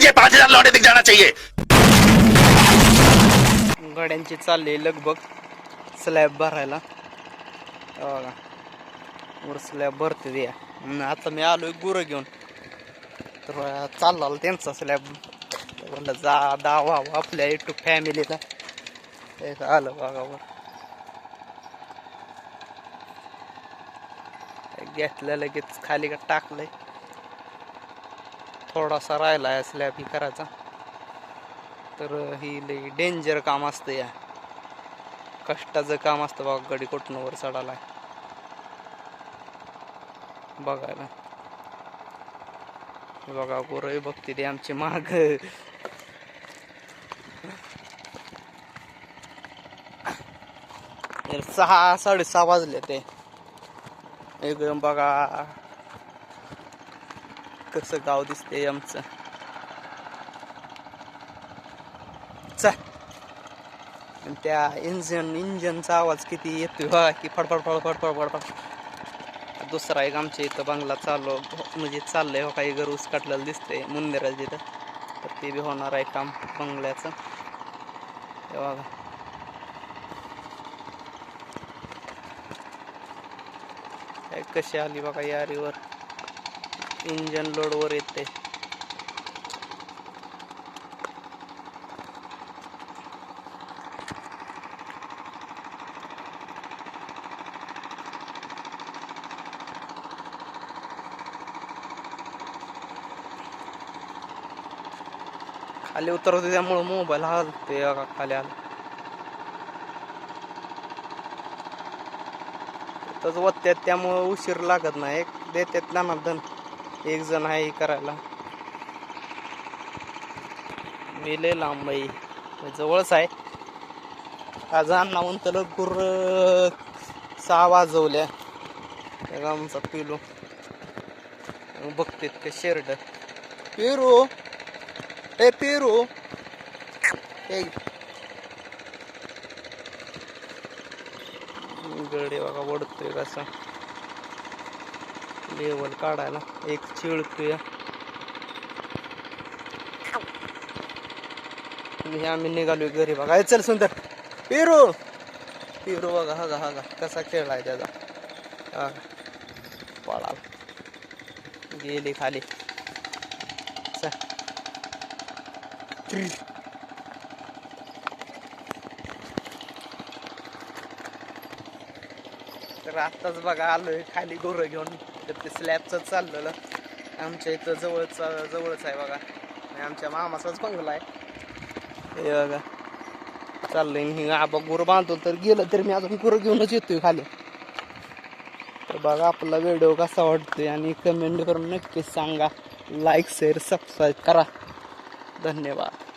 लीजिए पाँच हजार लौटे दिख जाना चाहिए। गाड्यांची चालली लगभग. स्लॅब भरायला. बघा. वर स्लॅब भरते द्या आता मी आलोय गुरं घेऊन. तर चालला त्यांचा स्लॅब. म्हणलं जा दावा आपल्या युट्यूब फॅमिलीला एक आलं बघा वर. घेतलं लगेच खाली का टाकलंय. थोडासा राहिला आहे स्लॅब ही करायचा तर ही लई डेंजर काम असतं या. कष्टाचं काम असतं बघा गडी कुठनं चढायला बघायला. बघा गोरय बघते ते आमची माग. सहा साडेसहा वाजले ते. एकदम बघा. कसं गाव दिसते आमचं. चा त्या इंजन इंजनचा आवाज किती येतोय बघा की फडफड फडफड फडफड फडफड. दुसरा एक आमच्या इथं बंगला चाललो म्हणजे चाललंय हो काही घर ऊस काटलेलं दिसतंय मुंदिरा तिथं. तर ते बी होणार आहे काम बंगल्याचं. हे बघा. काय कशी आली बघा यारीवर. इंजन लोडवर येते खाली उतरवते त्यामुळं मोबाईल हलते ते खाली आला. तसं वत्त्यात त्यामुळं उशीर लागत नाही. एक देतात दण एक जण आहे करायला. मेले लय लांब जवळच आहे. आज अण्णा त्याला गुर सहा वाजवल्या. त्या आमचा पिलो. बघतेत का शेरड. पेरू! ए पेरू! ए! गडे बघा ओढतोय कसं. लेवल काढायला. एक चिळतूया हे आम्ही निघालो घरी बघा. चल सुंदर. पिरू. पिरू बघा हा हा कसा खेळलाय त्याचा. हा. गेली खाली. चल. तर आत्ताच बघा आलोय खाली गोरं घेऊन. तर ते स्लॅबचं चाललेलं. आमच्या इथं जवळच जवळच आहे बघा. आणि आमच्या मामाचाच बंगला आहे. हे बघा. चाललंय मी. आबा गुरं बांधतो तर गेलं तर मी अजून गुरं घेऊनच येतोय खाली. तर बघा आपला व्हिडिओ कसा वाटतोय आणि कमेंट करून नक्कीच सांगा. लाईक शेअर सबस्क्राईब करा. धन्यवाद.